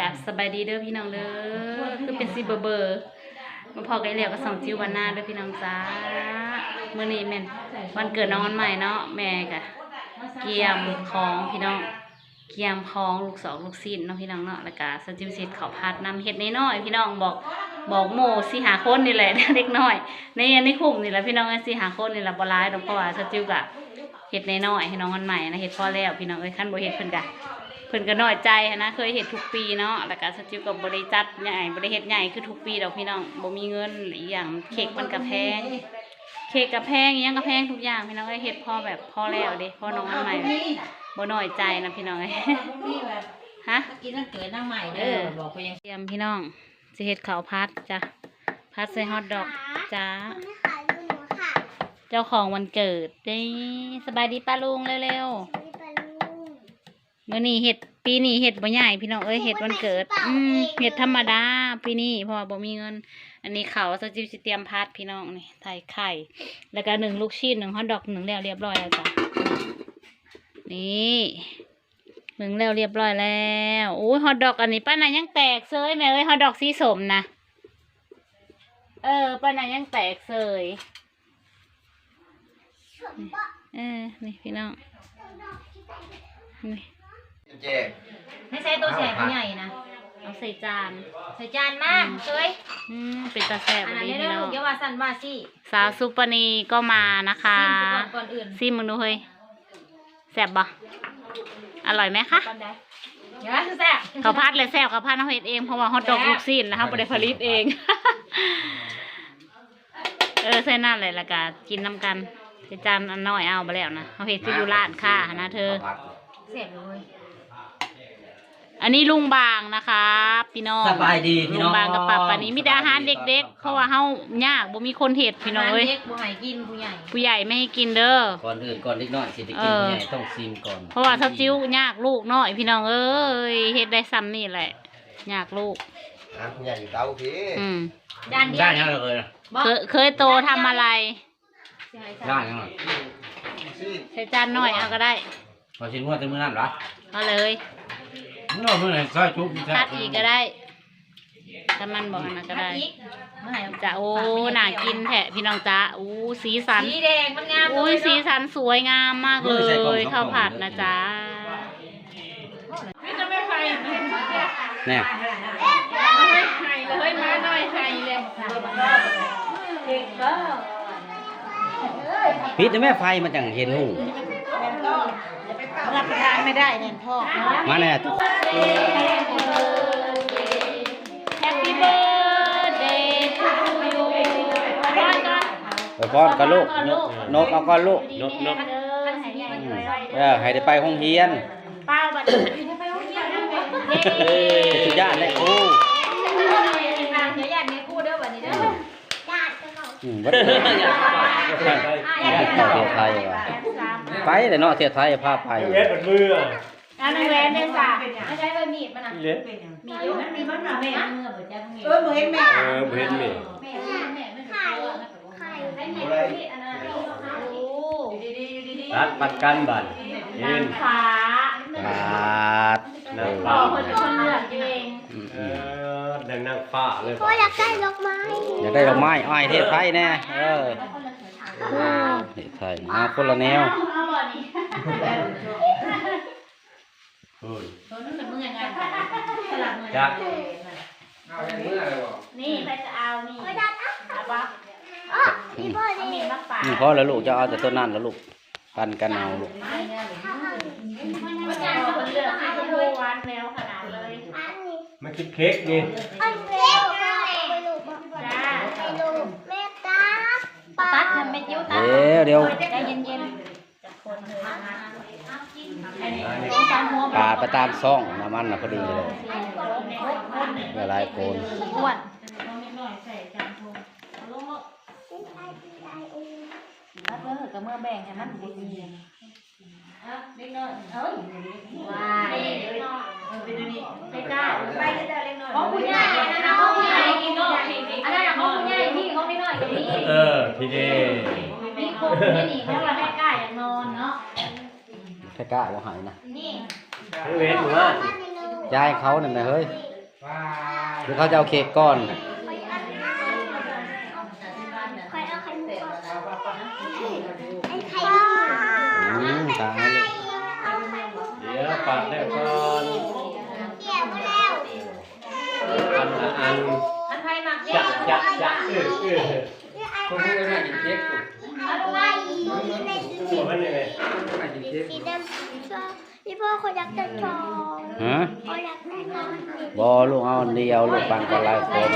กับสบายดีเด้อพี่น้องเด้อคือเป็นซีเบอร์เบอร์มาพอกันแล้วก็ส่องจิววันหน้าเด้อพี่น้องจ้ามื้อนี้แม่นวันเกิดน้องวันใหม่เนาะแม่กะเกียมของพี่น้องเกียมของลูกสองลูกศิษย์เนาะพี่น้องเนาะแล้วก็สจิวสิทธิ์เขาพัดนำเฮ็ดน้อยๆพี่น้องบอกบอกโมสิหาคนนี่แหละเด็กน้อยในอันนี้คุ้มนี่แหละพี่น้องเอ้ยสิหาคนนี่แหละบ่ร้ายดอกเพราะว่าสจิวกะเฮ็ดน้อยๆให้น้องวันใหม่นะเฮ็ดพอแล้วพี่น้องเอ้ยคันบ่เฮ็ดเพิ่นกะ เพิ่นก็น้อยใจหั้นนะเคยเฮ็ดทุกปีเนาะแล้วก็สติวก็บ่ได้จัดใหญ่บ่ได้เฮ็ดใหญ่คือทุกปีดอกพี่น้องบ่มีเงินหรืออหย่างเค้กมันก็แพงเค้กก็แพงอิหยังก็แพงทุกอย่างพี่น้องเอ้ยเฮ็ดพอแบบพอแล้วเด้พอน้องอันใหม่บ่น้อยใจนะพี่น้องเอ้ยฮะกินนั่นเกิดนั่งใหม่เอเด้ออบอกไปยังเตรียมพี่น้องสิเฮ็ดข้าวผัดจ้ะผัดใส่ฮอทดอกจ้าไม่ขายดูหนูค่ะเจ้าของวันเกิดเด้สบายดีป้าลุงเร็วนี่ปลาลูกๆ มื้อนี้เฮ็ดปีนี้เฮ็ดบ่ใหญ่พี่น้องเอ้ยเฮ็ดวันเกิด อืมเฮ็ดธรรมดาปีนี้เพราะว่าบ่มีเงิน อันนี้เขาวสจิบสิเตรียมพัดพี่น้องนี่ไทยไข่ แล้วก็หนึ่งลูกชิ้นหนึ่งฮอทดอกหนึ่งแล้วเรียบร้อยแล้วจ้ะนี่หนึ่งแล้วเรียบร้อยแล้วโอ้ยฮอทดอกอันนี้ป้านายังแตกเซยแม่เอ้ยฮอทดอกสีสมนะเออป้านายังแตกเซยฉมปะเออนี่พี่น้องนี่ เจ๊ไม่ใช่ตัวแสบใหญ่นะเอาใส่จานใส่จานมากเคยอืมเป็นตาแซ่บอันนั้นดีเด้พี่อน้ลูอกงอย่าว่าสั่นว่าสิสาวซุปเปอร์นีก็มานะคะซิมซะก่อนก่อนอื่นซิมมึงดูเฮ้ยแซ่บบ่อร่อยไหมคะก่อนได้อย่าว่าแซ่บเขาวพัดเลยแซ่บเขาวพัดเขาเฮ็ดเองเพราะว่าฮอตดอกลูกชิ้นนะคะบ่ได้ผลิตเอง เออใส่นั่นเลยละกะกินน้ำกันจะจานอันน้อยเอาไปแล้วนะเขาเฮ็ดคืออยู่ร้านค่ะนะเธอแซ่บเลย อันนี้ลุงบางนะคะพี่น้องสบายดีพี่น้องลุงบางกับปับปานี้มีแต่อาหารเด็ก ๆ เพราะว่าเฮายากบ่มีคนเฮ็ดพี่น้องเอ้ยเด็กผู้ใหญ่กินผู้ใหญ่ผู้ใหญ่ไม่ให้กินเด้อ ก่อนอื่นก่อนเล็กน้อยสิได้เอกินอผู้ใหญ่ต้องซิมก่อนเพราะว่าถ้าจิ้วยากลูกน้อยพี่น้องเอ้ยเฮ็ดได้ซ้ำนี่แหละยากลูก อะคุณยายอยู่เตาพี่อืมจานเดียวได้ยังเลยบอกเคยเคยโตทำอะไรได้ยังเลยซี่ใส่จานน้อยเอาก็ได้พอชิมว่าจะมื้อนั้นเหรอเอาเลย มื้อมื้อไหนซอยจุ๊บคัดอีกก็ได้ถ้ามันบอกอันนั้นก็ได้อีกเอไหร่จะโอ้หนากินแทะพี่น้องจ้าอู้สีสัน สีแดงมันงามอุ้ยสีสันสวยงามมากเลยข้าวผัดนะจ๊ะเนี่ยเลยมาหน่อยให้เลยปิดแต่แม่ไฟมันจังเห็นหู รับประทานไม่ได้เนี่ยพ่อมาแน่แฮปปี้เบิร์ดเดย์ทูยูร้อยก่อนไปป้อนกับลูกนกนกเอาก่อนลูกนกนกเออให้ได้ไปห้องเรียนป้าบัดนี้สุดยอดเลยครูเดี๋ยวญาติมีคู่เด้อวันนี้เด้อญาติกันหน่อยอืมบ่ได้เข้าเที่ยวไทยว่ะ ไปเลยเนาะเที่ยวไทยพาไปเล็ดมันมืออะอันนี้แหวนเนี่ยจ้ะไม่ใช่ใบมีดมันนะเล็ดมีอยู่มันมีมันหนาแม่เมื่อบ่จ้าพวกนี้เออบ่เห็นแม่เออเห็นไหมแม่แม่ไม่ถูกตัวนะไข่ให้มีมีดอันนั้นโอ้ดีดีดีดีรัดปัดกันบันเห็นขาบาดนางบอฟ้ากคนคนเลือกเองอืมเออืมอดังนางฟ้าเลยพ่ออยากได้ดอกไม้อยากได้ดอกไม้อ้อยเทศไทยแน่เออเทศไทยเอาคนละแนว เอาบ่นี่เฮ้ยตัวนั้นเป็นเมื่อไงสลับเมื่อจักนี่ไปจะเอานี่เอาปะอ๋อพี่พ่อเอาดีมีดมาปาดนี่พอแล้วลูกจะเอาแต่ต้นนั่นแล้วลูกปันกันเอาลูกมันจะเอาคนเลือกที่ชมพูหวานแมวขนาดเลยอันนี้มากินเค้กนี่อันเร็วค่ะไปลูกจ้าไปลูกแม่ตาปาตัดทำเป็นยิ้วตัดเดี๋ยวเดี๋ยว ใจเย็น ปาดไปตามซ่องน้ำมันน่ะพอดีเลยเวลาโกนๆอ้วนรัดเด้อกับเมื่อแบ่งให้มันดีๆเล็กน้อยเอ้ยว้ายไปจ้าไปเด้อเล็กน้อยของคุณยายอันนั้นของคุณยายกินเนาะอันนั้นของคุณยายที่ของนิดหน่อยก็มีเออทีเดีมีครบนี่นี่แล้วเราแม่กล้าอย่างนอนเนาะแค่กล้าว่าหายนะนี่ เว้นว่าอันนี้ลูกย้ายเขาเนี่ยแม่เฮ้ยหรือเขาจะเอาเค้กก้อนใครเอาไข่มุกก่อนไอ้ไข่อืมตายเลยเอาไข่มุกเดี๋ยวปัดแล้วก่อนเกี่ยวมาแล้วอันละอันอันไทยหมักจักจักจักเออเออคนพูดว่ากินเค้กอะไรใน หัวมันยังไงสีดำสีส้มพี่พ่อเขาอยากได้ทองฮะเขาอยากได้ทองบอลูกเอาอันเดียวลูกปันกันหลายคน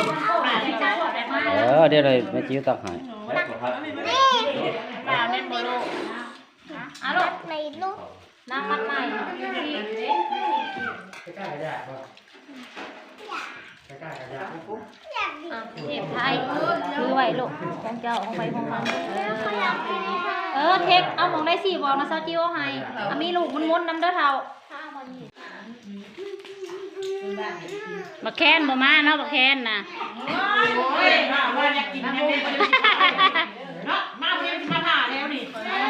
เออเดี๋ยวเลยแม่จิ้วตักให้แล้วก็พัดนี่เปล่าแม่นบ่ลูกเอาลูกในลูกน้ำมันใหม่ อยากดีเก็บไทยคือไว้ลูกของเจ้าของไปของมันเขาอยากได้ทองเออเทคเอามองได้สี่บอกนะซาจิโอให้อามีลูกมุนๆน้ำเด้อเท่าบักแคนบ่มาเนาะบักแคนน่ะใ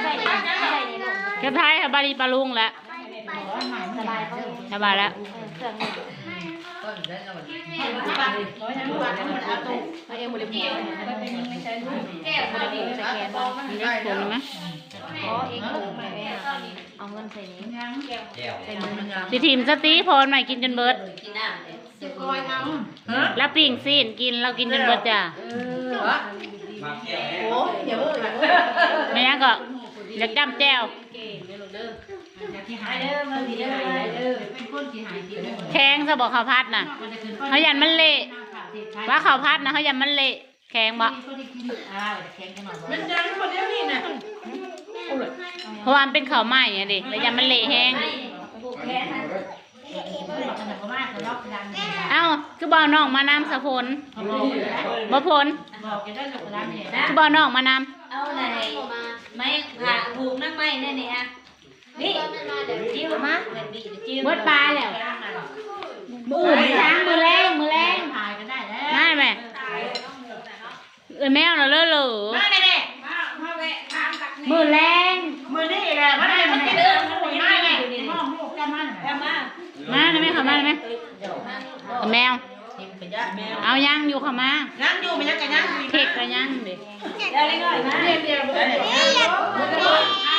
ส่ใส่ใส่นี่ลูกเก็บท้ายค่ะบารีปลาลุงแล้วสบายเขาอยู่สบายแล้วเครื่องนี้ เอาเองบริบูรณ์แก้วบริบูรณ์สแกนบ้ามีได้ผลไหมอ๋อเองถูกไหมเอาเงินใส่นี้ใส่มือสิทีมสตีพรใหม่กินจนเบิดแล้วปิ่งซีนกินเรากินจนเบิดจ้ะไม่ยังก็อยากจำแจ้ว แข็งซะบอกข้าวพัดน่ะเขายันมันเละว่าข้าวพัดนะเขายันมันเละแข็งบ่เพราะว่ามันเป็นข้าวไหม้อะดิแล้วยันมันเละแห้งเอ้าคือบ่าวน้องมานำสะพลบ่พลคือบ่าวน้องมานเอาไหนไม่ค่ะถูกนั่งไม่แน่นี่ฮะ นี่จิ้วมาจิ้วำเบิดปลาแล้วมืออื่นมือช้างมือแรงมือแรงได้ไหมเอ้ยแมวน่ะเลอะเหลอมือแรงมือนี่แหละมันได้มันจะเดินมันหมุนได้ไงห้องลูกกันมันมาได้ไหมเข้ามาได้ไหมเอาแมวเอายังอยู่เข้ามานั่งอยู่มันยังกันยังเค้กก็ยังดิเดี๋ยวเล็กน้อยนะเดี๋ยวเดี๋ยว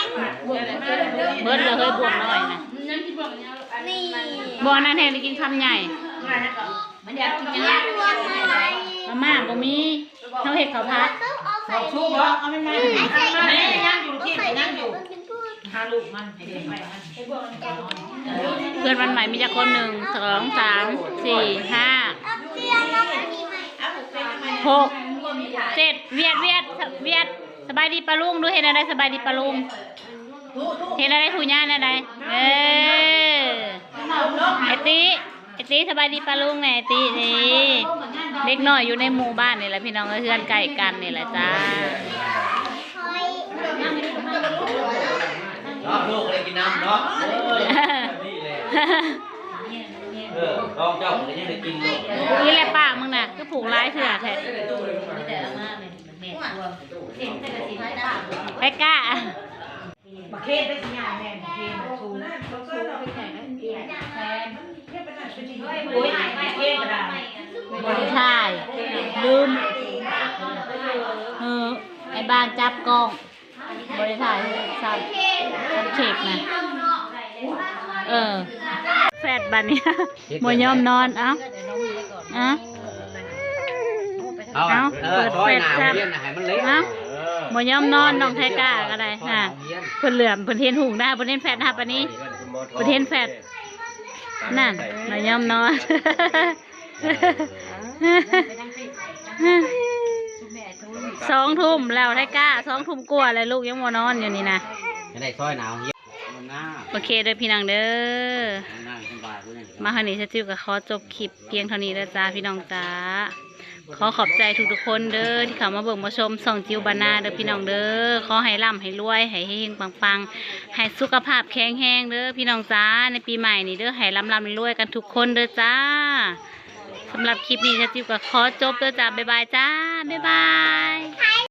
เดี๋ยวเบิดเลยเฮ้ยบวมหน่อยนะนี่บ่นั่นเห็นได้กินคำใหญ่มันอยากกินยังไรมาม่าบ่มีเขาเห็ดเขาวผัดเอาใส่ชูบอเอาไม่ไม่ไม่ยังอยู่ที่ยังอยู่ดหาลูกมันเพื่อนวันใหม่มีจักคนหนึ่งสองสามสี่ห้าหกเจ็ดเวียดเวียดเวียดสบายดีปะลุงดูเห็นอะไรสบายดีปะลุง เห็นอะไรถูญ่านอะไรเออไอตีไอตีสบายดีปะลุงไงไอตีนี่เด็กน้อยอยู่ในหมู่บ้านนี่แหละพี่น้องเพื่อนไก่กันนี่แหละจ้าคอยเนาะลูกเลยกินน้ำเนาะเออลองเจ้าเลยยังได้กินลูกนี่แหละป้ามึงน่ะก็ผูกร้ายเถื่อแท้แต่เอา มาเนี่ยแม่ตัวเสียงแต่ละสีให้ได้ไปกล้ามาเคนไปสิยาแม่เคนไปไหนนะแทนโอ้ยไม่เคนกระดาษบริทายลืมเออไอ้บ้านจับกล้องบริทายซับทำเค้กนะเออแฟดบันนี้มวยอมนอนเอ้าเอ้าเอาเอาเออเปิดซอยหนาแฟลชเฮียนน่ะให้มันเล็กเอ้า มยอมนอนน้องไทกล้าก็ได้ฮะฮะเพิ่นเหลื่อมเพิ่นเทียนหุงได้เพิ่นเทียนแฟดนะปานนี้ ประเทศแฟด นั่นมยอมนอนสองทุ่มแล้วไทกล้าสองทุ่มกว่าเลยลูกยังบ่นอนอยู่นี่นะจะได้ซอยหนาวเฮียนมันหน้าโอเคเด้อพี่น้องเด้อ มันหน้าสบายกูเนี่ยมาคราวนี้สติวกับขอจบคลิปเพียงเท่านี้แล้วจ้าพี่น้องจ้า ขอขอบใจทุกๆคนเด้อที่เข้ามาเบิ่งมาชมส่องจิวบานาเด้อพี่น้องเด้อขอให้ร่ำให้รวยให้เฮงปังๆให้สุขภาพแข็งแรงเด้อพี่น้องจ้าในปีใหม่นี้เด้อให้ร่ำร่ำรวยกันทุกคนเด้อจ้าสำหรับคลิปนี้ชาจิวกับขอจบเด้อจ้าบ๊ายบายจ้าบ๊ายบาย